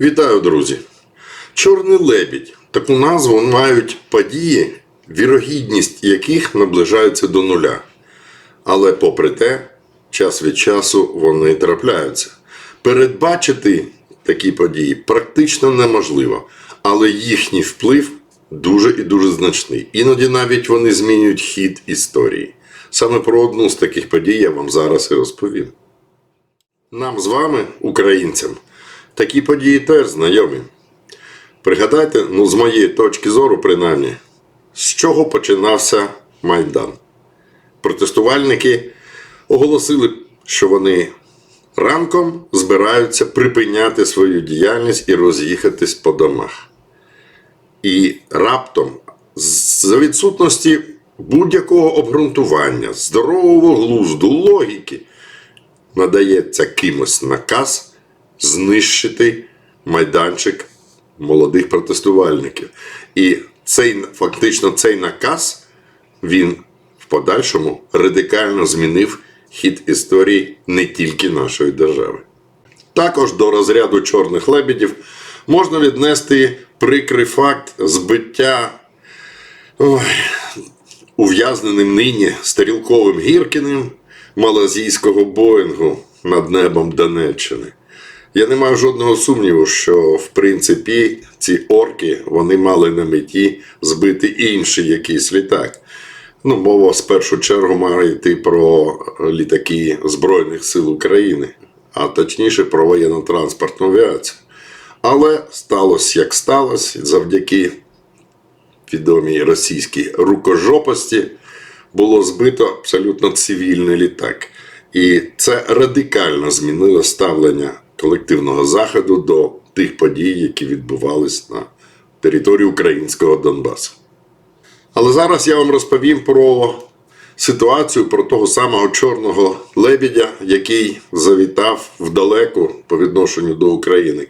Вітаю, друзі! Чорний лебідь. Таку назву мають події, вірогідність яких наближається до нуля. Але попри те, час від часу вони трапляються. Передбачити такі події практично неможливо, але їхній вплив дуже і дуже значний. Іноді навіть вони змінюють хід історії. Саме про одну з таких подій я вам зараз і розповім. Нам з вами, українцям, такі події теж знайомі. Пригадайте, ну, з моєї точки зору, принаймні, з чого починався Майдан. Протестувальники оголосили, що вони ранком збираються припиняти свою діяльність і роз'їхатись по домах. І раптом, за відсутності будь-якого обґрунтування, здорового глузду, логіки, надається кимось наказ знищити майданчик молодих протестувальників. І цей, фактично цей наказ він в подальшому радикально змінив хід історії не тільки нашої держави. Також до розряду чорних лебедів можна віднести прикрий факт збиття ой, ув'язненим нині стрілковим Гіркіним малазійського Боїнгу над небом Донеччини. Я не маю жодного сумніву, що в принципі ці орки вони мали на меті збити інший якийсь літак. Ну, мова в першу чергу має йти про літаки Збройних сил України, а точніше про воєнно-транспортну авіацію. Але сталося як сталося, завдяки відомій російській рукожопості було збито абсолютно цивільний літак. І це радикально змінило ставлення колективного заходу до тих подій, які відбувались на території українського Донбасу. Але зараз я вам розповім про ситуацію про того самого чорного лебедя, який завітав вдалеку по відношенню до України.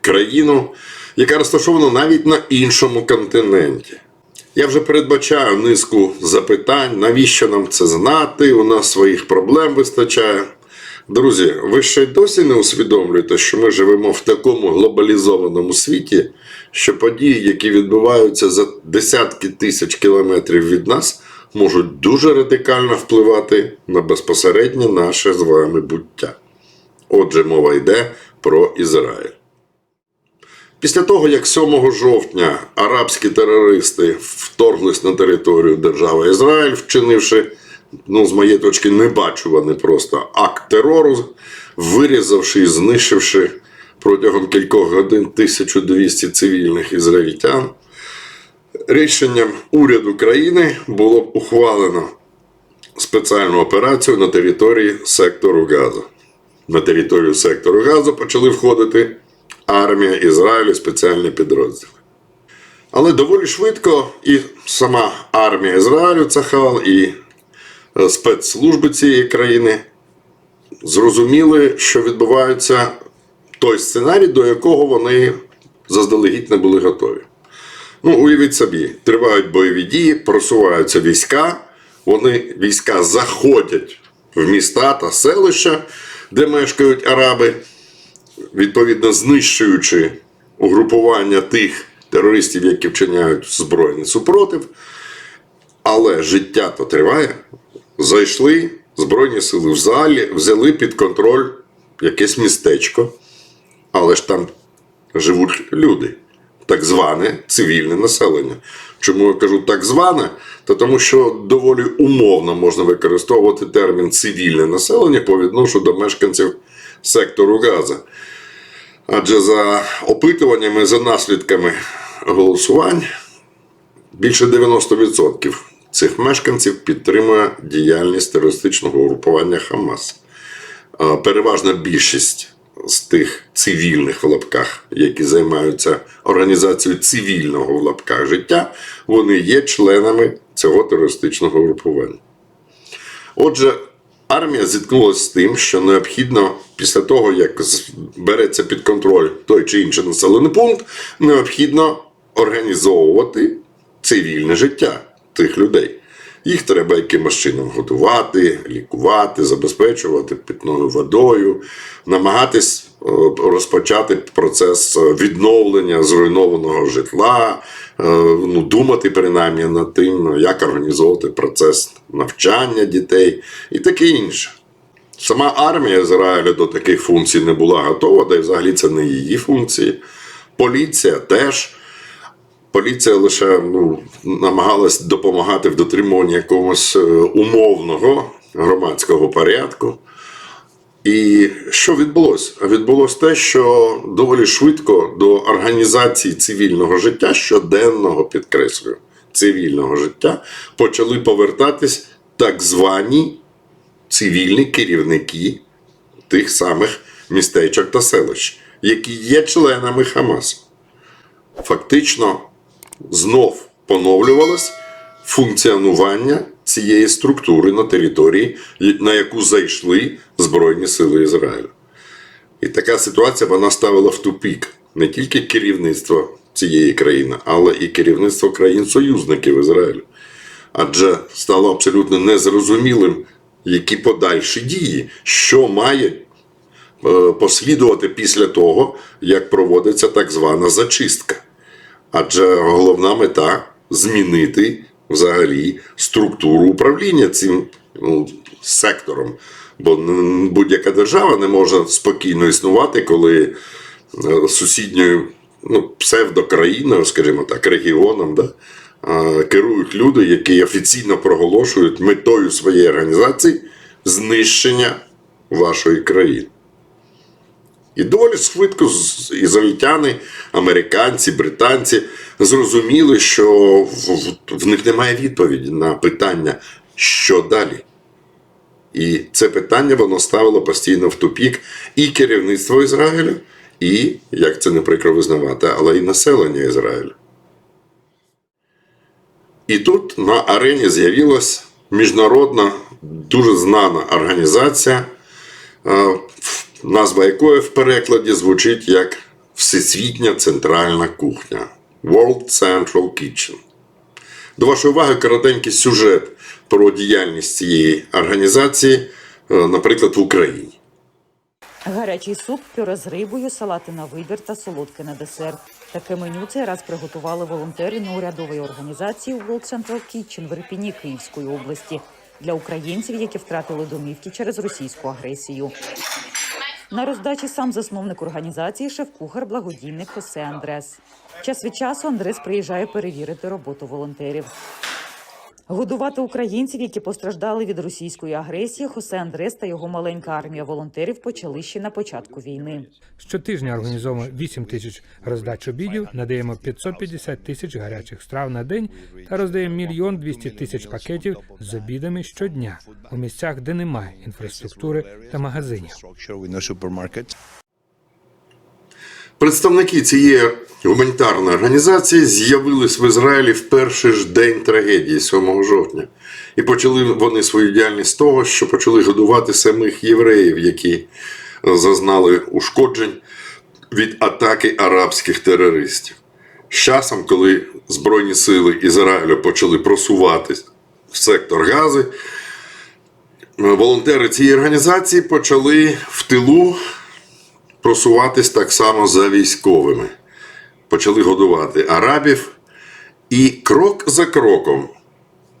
Країну, яка розташована навіть на іншому континенті. Я вже передбачаю низку запитань, навіщо нам це знати? У нас своїх проблем вистачає. Друзі, ви ще й досі не усвідомлюєте, що ми живемо в такому глобалізованому світі, що події, які відбуваються за десятки тисяч кілометрів від нас, можуть дуже радикально впливати на безпосереднє наше з вами буття. Отже, мова йде про Ізраїль. Після того, як 7 жовтня арабські терористи вторглись на територію держави Ізраїль, вчинивши, ну, з моєї точки, небачуваний просто акт терору, вирізавши і знищивши протягом кількох годин 1200 цивільних ізраїльтян, рішенням уряду країни було ухвалено спеціальну операцію на території сектору Газу. На територію сектору Газу почали входити армія Ізраїлю, спеціальні підрозділи. Але доволі швидко і сама армія Ізраїлю, Цахал, і спецслужби цієї країни зрозуміли, що відбувається той сценарій, до якого вони заздалегідь не були готові. Ну, уявіть собі, тривають бойові дії, просуваються війська, вони війська заходять в міста та селища, де мешкають араби відповідно знищуючи угрупування тих терористів, які вчиняють збройний супротив. Але життя то триває. Зайшли Збройні сили в залі, взяли під контроль якесь містечко, але ж там живуть люди, так зване цивільне населення. Чому я кажу так зване? Та тому що доволі умовно можна використовувати термін цивільне населення по відношенню до мешканців сектору Газа. Адже за опитуваннями, за наслідками голосувань, більше 90% цих мешканців підтримує діяльність терористичного угрупування Хамас. Переважна більшість з тих цивільних в лапках, які займаються організацією цивільного в лапках життя, вони є членами цього терористичного угрупування. Отже, армія зіткнулася з тим, що необхідно після того, як береться під контроль той чи інший населений пункт, необхідно організовувати цивільне життя тих людей. Їх треба якимось чином готувати, лікувати, забезпечувати питною водою, намагатись розпочати процес відновлення зруйнованого житла, е, ну, думати принаймні над тим, як організовувати процес навчання дітей і таке інше. Сама армія Ізраїлю до таких функцій не була готова, да й взагалі це не її функції. Поліція теж. Поліція лише ну, намагалась допомагати в дотримуванні якогось е, умовного громадського порядку. І що відбулося? Відбулося те, що доволі швидко до організації цивільного життя, щоденного підкреслюю, цивільного життя, почали повертатись так звані цивільні керівники тих самих містечок та селищ, які є членами Хамасу. Фактично знов поновлювалось функціонування цієї структури на території, на яку зайшли Збройні Сили Ізраїлю. І така ситуація вона ставила в тупік не тільки керівництво цієї країни, але і керівництво країн-союзників Ізраїлю. Адже стало абсолютно незрозумілим, які подальші дії, що має е, послідувати після того, як проводиться так звана зачистка. Адже головна мета змінити взагалі структуру управління цим ну, сектором. Бо будь-яка держава не може спокійно існувати, коли е, сусідньою ну, псевдокраїною, скажімо так, регіоном, да, керують люди, які офіційно проголошують метою своєї організації знищення вашої країни. І доволі швидко ізраїльтяни, американці, британці зрозуміли, що в, них немає відповіді на питання, що далі. І це питання воно ставило постійно в тупік і керівництво Ізраїлю, і, як це не прикро визнавати, але і населення Ізраїлю. І тут на арені з'явилась міжнародна, дуже знана організація, е, назва якої в перекладі звучить як Всесвітня центральна кухня World Central Kitchen. До вашої уваги коротенький сюжет про діяльність цієї організації, е, наприклад, в Україні. Гарячий суп, пюре з рибою, салати на вибір та солодке на десерт. Таке меню цей раз приготували волонтери неурядової організації World Central Kitchen в Ірпіні Київської області для українців, які втратили домівки через російську агресію. На роздачі сам засновник організації, шеф-кухар, благодійник Хосе Андрес. Час від часу Андрес приїжджає перевірити роботу волонтерів. Годувати українців, які постраждали від російської агресії, Хосе Андрес та його маленька армія волонтерів почали ще на початку війни. Щотижня організовуємо 8 тисяч роздач обідів, надаємо 550 тисяч гарячих страв на день та роздаємо мільйон 200 тисяч пакетів з обідами щодня у місцях, де немає інфраструктури та магазинів. Представники цієї гуманітарної організації з'явились в Ізраїлі в перший ж день трагедії 7 жовтня. І почали вони свою діяльність з того, що почали годувати самих євреїв, які зазнали ушкоджень від атаки арабських терористів. З часом, коли Збройні сили Ізраїлю почали просуватись в сектор Гази, волонтери цієї організації почали в тилу просуватись так само за військовими. Почали годувати арабів, і крок за кроком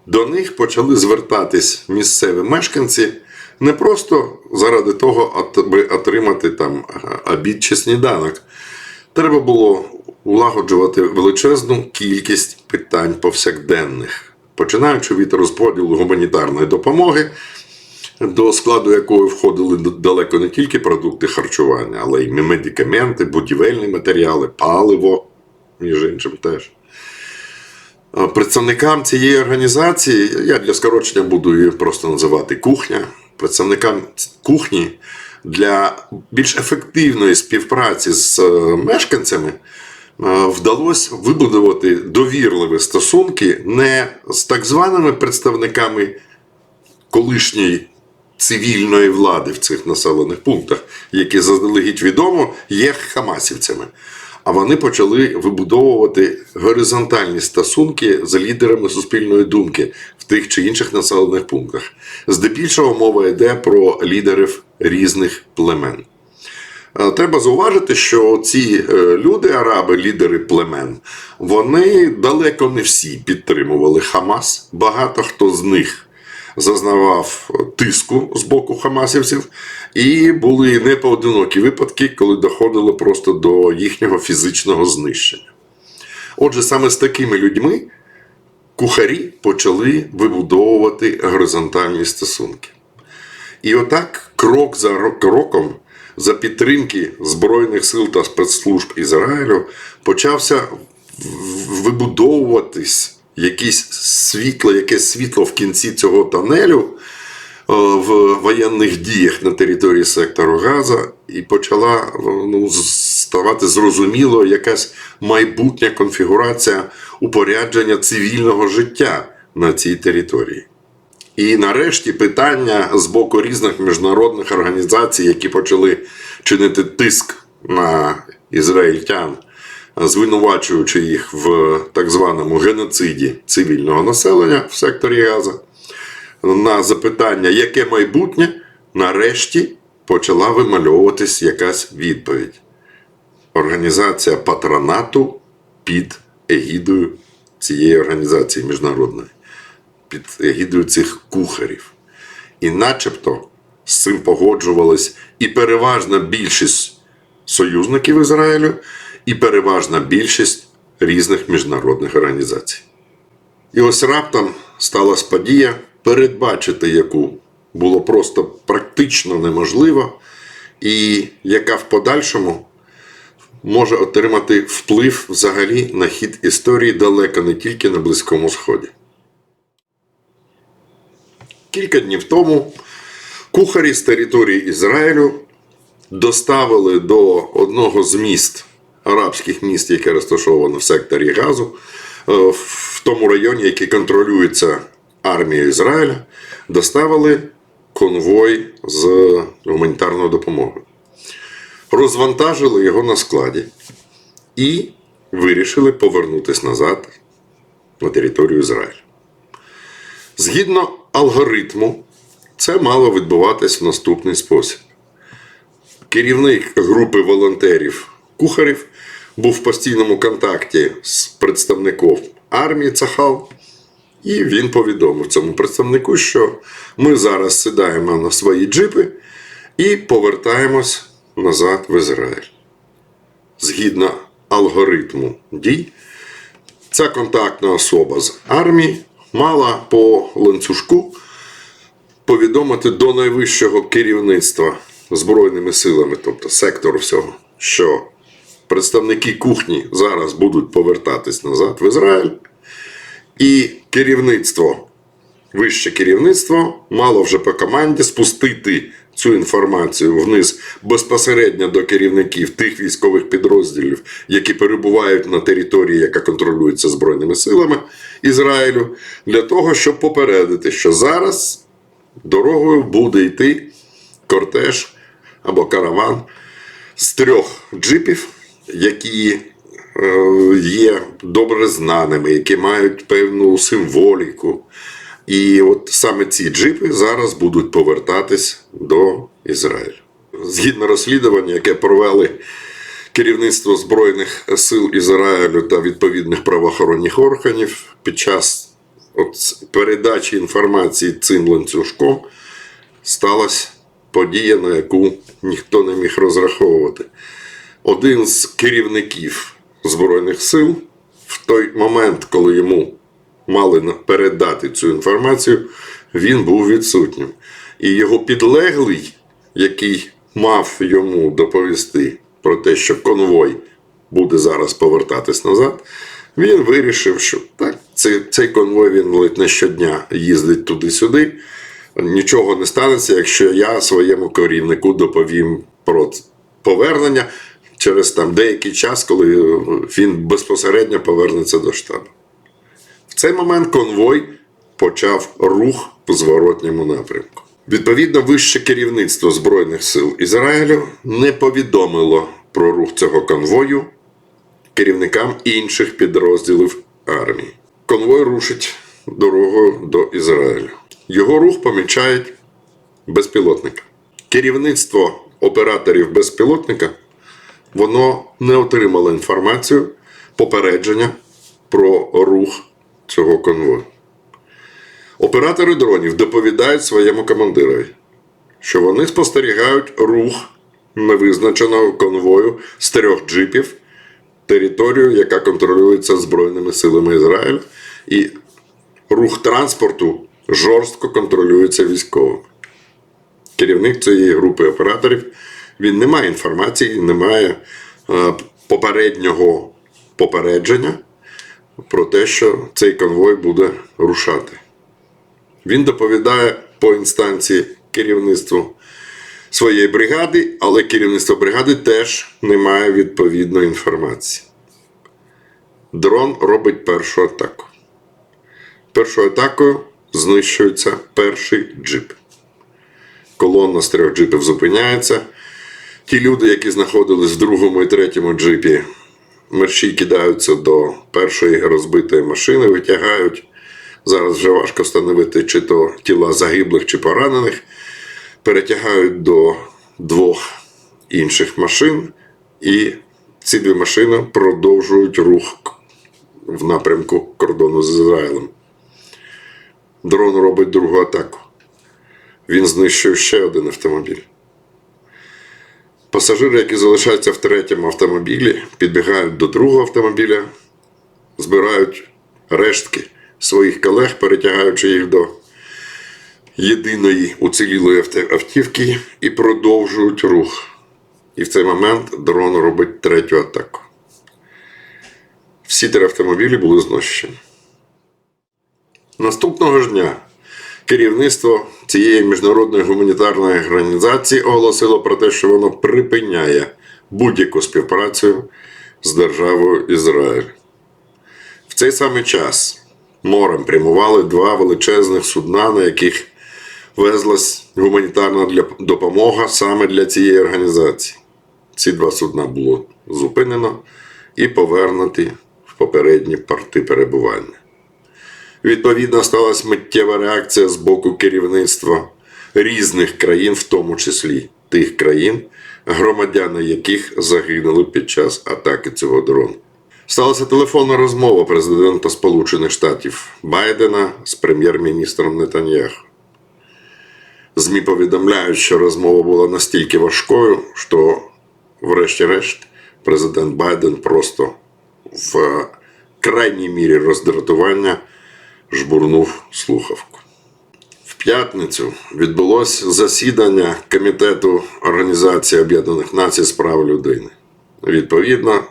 до них почали звертатись місцеві мешканці не просто заради того, аби отримати там обід чи сніданок. Треба було улагоджувати величезну кількість питань повсякденних, починаючи від розподілу гуманітарної допомоги, до складу якої входили далеко не тільки продукти харчування, але й медикаменти, будівельні матеріали, паливо, між іншим теж. Представникам цієї організації, я для скорочення буду її просто називати кухня. Представникам кухні для більш ефективної співпраці з е, мешканцями е, вдалося вибудувати довірливі стосунки не з так званими представниками колишньої цивільної влади в цих населених пунктах, які заздалегідь відомо є хамасівцями. А вони почали вибудовувати горизонтальні стосунки з лідерами суспільної думки в тих чи інших населених пунктах. Здебільшого мова йде про лідерів різних племен. Е, Треба зауважити, що ці е, люди, араби, лідери племен, вони далеко не всі підтримували Хамас. Багато хто з них зазнавав тиску з боку хамасівців, і були непоодинокі випадки, коли доходило просто до їхнього фізичного знищення. Отже, саме з такими людьми кухарі почали вибудовувати горизонтальні стосунки. І отак, крок за кроком, за підтримки Збройних сил та спецслужб Ізраїлю, почався вибудовуватись якесь світло, якесь світло в кінці цього тонелю е, в воєнних діях на території сектору Газа, і почала е, ну, ставати зрозуміло якась майбутня конфігурація упорядження цивільного життя на цій території. І нарешті питання з боку різних міжнародних організацій, які почали чинити тиск на ізраїльтян, звинувачуючи їх в так званому геноциді цивільного населення в секторі Газа, на запитання, яке майбутнє, нарешті почала вимальовуватись якась відповідь. Організація патронату під егідою цієї організації міжнародної під егідою цих кухарів. І начебто з цим погоджувались і переважна більшість союзників Ізраїлю, і переважна більшість різних міжнародних організацій. І ось раптом сталася подія, передбачити яку було просто практично неможливо, і яка в подальшому може отримати вплив взагалі на хід історії далеко не тільки на Близькому Сході. Кілька днів тому кухарі з території Ізраїлю доставили до одного з міст, арабських міст, яке розташовано в секторі Газу, е, в тому районі, який контролюється армією Ізраїля, доставили конвой з гуманітарною допомогою. Розвантажили його на складі і вирішили повернутися назад на територію Ізраїлю. Згідно алгоритму, це мало відбуватись в наступний спосіб. Керівник групи волонтерів кухарів був в постійному контакті з представником армії Цахал, і він повідомив цьому представнику, що ми зараз сідаємо на свої джипи і повертаємось назад в Ізраїль. Згідно алгоритму дій, Ця контактна особа з армії мала по ланцюжку повідомити до найвищого керівництва Збройними силами, тобто сектору всього, що представники кухні зараз будуть повертатись назад в Ізраїль, і керівництво, вище керівництво мало вже по команді спустити цю інформацію вниз безпосередньо до керівників тих військових підрозділів, які перебувають на території, яка контролюється Збройними силами Ізраїлю, для того, щоб попередити, що зараз дорогою буде йти кортеж або караван з трьох джипів, які е, є добре знаними, які мають певну символіку. І от саме ці джипи зараз будуть повертатись до Ізраїлю. Згідно розслідування, яке провели керівництво Збройних сил Ізраїлю та відповідних правоохоронних органів під час от передачі інформації цим ланцюжком сталася подія, на яку ніхто не міг розраховувати. Один з керівників Збройних сил в той момент, коли йому мали передати цю інформацію, він був відсутнім. І його підлеглий, який мав йому доповісти про те, що конвой буде зараз повертатись назад, він вирішив, що так, цей, цей конвой він ледь не щодня їздить туди-сюди. Нічого не станеться, якщо я своєму керівнику доповім про повернення через там деякий час, коли він безпосередньо повернеться до штабу. В цей момент конвой почав рух в зворотньому напрямку. Відповідно, вище керівництво Збройних сил Ізраїлю не повідомило про рух цього конвою керівникам інших підрозділів армії. Конвой рушить дорогою до Ізраїлю. Його рух помічають безпілотники. Керівництво операторів безпілотника, воно не отримало інформацію, попередження про рух цього конвою. Оператори дронів доповідають своєму командирові, що вони спостерігають рух невизначеного конвою з трьох джипів, територію, яка контролюється Збройними силами Ізраїля, і рух транспорту жорстко контролюється військовими. Керівник цієї групи операторів він не має інформації, не має е, попереднього попередження про те, що цей конвой буде рушати. Він доповідає по інстанції керівництву своєї бригади, але керівництво бригади теж не має відповідної інформації. Дрон робить першу атаку. Першою атакою знищується перший джип. Колона з трьох джипів зупиняється. Ті люди, які знаходились в другому і третьому джипі, мерщій кидаються до першої розбитої машини, витягають. Зараз вже важко встановити, чи то тіла загиблих, чи поранених. Перетягають до двох інших машин, і ці дві машини продовжують рух в напрямку кордону з Ізраїлем. Дрон робить другу атаку. Він знищує ще один автомобіль. Пасажири, які залишаються в третьому автомобілі, підбігають до другого автомобіля, збирають рештки своїх колег, перетягаючи їх до єдиної уцілілої автівки і продовжують рух. І в цей момент дрон робить третю атаку. Всі три автомобілі були знищені. Наступного ж дня керівництво цієї міжнародної гуманітарної організації оголосило про те, що воно припиняє будь-яку співпрацю з державою Ізраїль. В цей самий час морем прямували два величезних судна, на яких везлась гуманітарна допомога саме для цієї організації. Ці два судна було зупинено і повернуті в попередні порти перебування. Відповідно, сталася миттєва реакція з боку керівництва різних країн, в тому числі тих країн, громадяни яких загинули під час атаки цього дрону. Сталася телефонна розмова президента Сполучених Штатів Байдена з прем'єр-міністром Нетаньяху. ЗМІ повідомляють, що розмова була настільки важкою, що, врешті-решт, президент Байден просто в крайній мірі роздратування жбурнув слухавку. В п'ятницю відбулося засідання Комітету Організації Об'єднаних Націй з прав людини. Відповідно,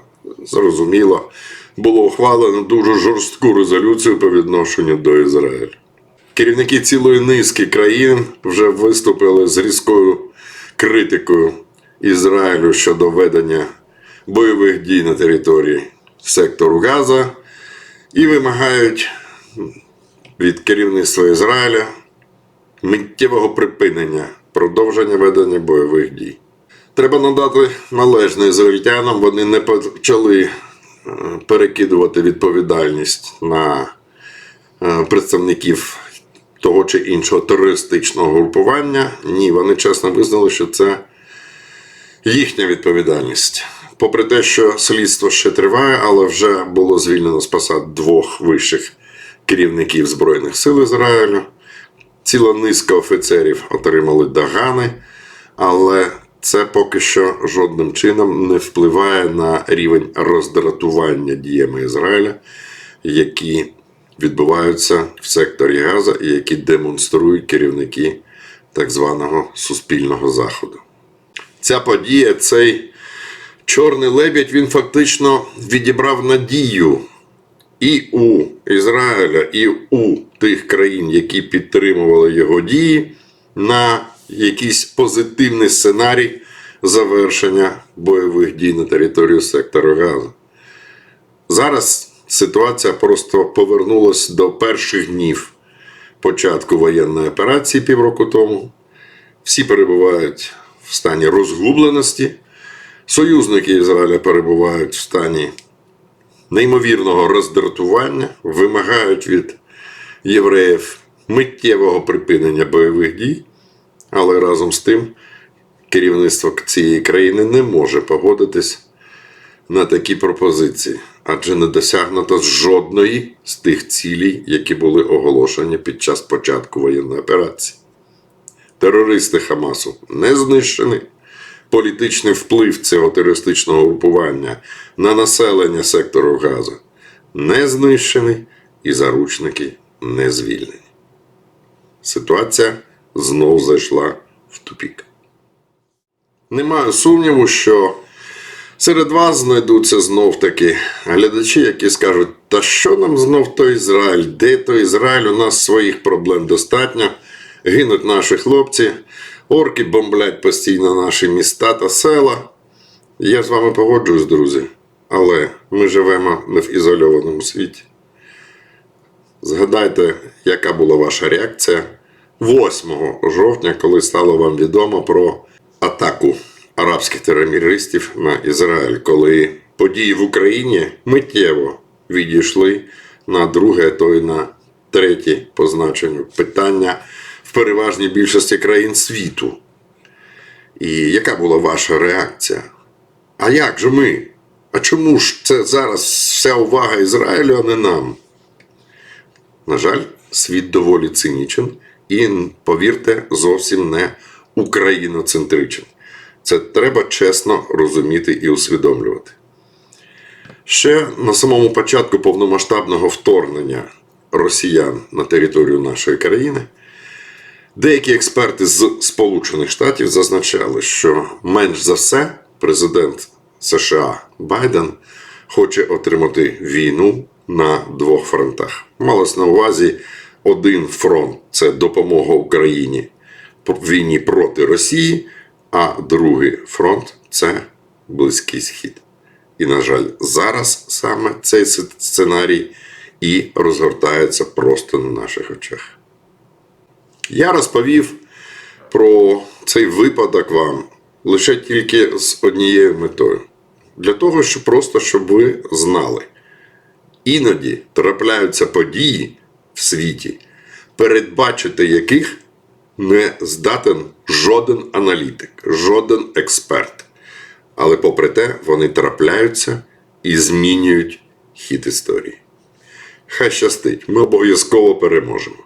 зрозуміло, було ухвалено дуже жорстку резолюцію по відношенню до Ізраїлю. Керівники цілої низки країн вже виступили з різкою критикою Ізраїлю щодо ведення бойових дій на території сектору Газа і вимагають від керівництва Ізраїля миттєвого припинення продовження ведення бойових дій. Треба надати належне ізраїльтянам, вони не почали е, перекидувати відповідальність на е, представників того чи іншого терористичного групування. Ні, вони чесно визнали, що це їхня відповідальність. Попри те, що слідство ще триває, але вже було звільнено з посад двох вищих керівників Збройних сил Ізраїлю. Ціла низка офіцерів отримали догани, але це поки що жодним чином не впливає на рівень роздратування діями Ізраїля, які відбуваються в секторі Газа і які демонструють керівники так званого суспільного заходу. Ця подія, цей чорний лебідь, він фактично відібрав надію і у Ізраїля, і у тих країн, які підтримували його дії, на якийсь позитивний сценарій завершення бойових дій на території сектору Газу. Зараз ситуація просто повернулася до перших днів початку воєнної операції півроку тому. Всі перебувають в стані розгубленості. Союзники Ізраїля перебувають в стані неймовірного роздратування, вимагають від євреїв миттєвого припинення бойових дій, але разом з тим керівництво цієї країни не може погодитись на такі пропозиції, адже не досягнуто жодної з тих цілей, які були оголошені під час початку воєнної операції. Терористи Хамасу не знищені. Політичний вплив цього терористичного групування на населення сектору Газа не знищений і заручники не звільнені. Ситуація знов зайшла в тупік. Не маю сумніву, що серед вас знайдуться знов таки глядачі, які скажуть, та що нам знов той Ізраїль? Де той Ізраїль? У нас своїх проблем достатньо. Гинуть наші хлопці, орки бомблять постійно наші міста та села. Я з вами погоджуюсь, друзі, але ми живемо не в ізольованому світі. Згадайте, яка була ваша реакція 8 жовтня, коли стало вам відомо про атаку арабських терористів на Ізраїль, коли події в Україні миттєво відійшли на друге, то й на третє по значенню питання переважній більшості країн світу. І яка була ваша реакція? А як же ми? А чому ж це зараз вся увага Ізраїлю, а не нам? На жаль, світ доволі цинічен і, повірте, зовсім не україноцентричен. Це треба чесно розуміти і усвідомлювати. Ще на самому початку повномасштабного вторгнення росіян на територію нашої країни деякі експерти з Сполучених Штатів зазначали, що менш за все президент США Байден хоче отримати війну на двох фронтах. Малось на увазі один фронт це допомога Україні в війні проти Росії, а другий фронт це Близький Схід. І, на жаль, зараз саме цей сценарій і розгортається просто на наших очах. Я розповів про цей випадок вам лише тільки з однією метою. Для того, щоб просто щоб ви знали. Іноді трапляються події в світі, передбачити яких не здатен жоден аналітик, жоден експерт. Але попри те, вони трапляються і змінюють хід історії. Хай щастить, ми обов'язково переможемо.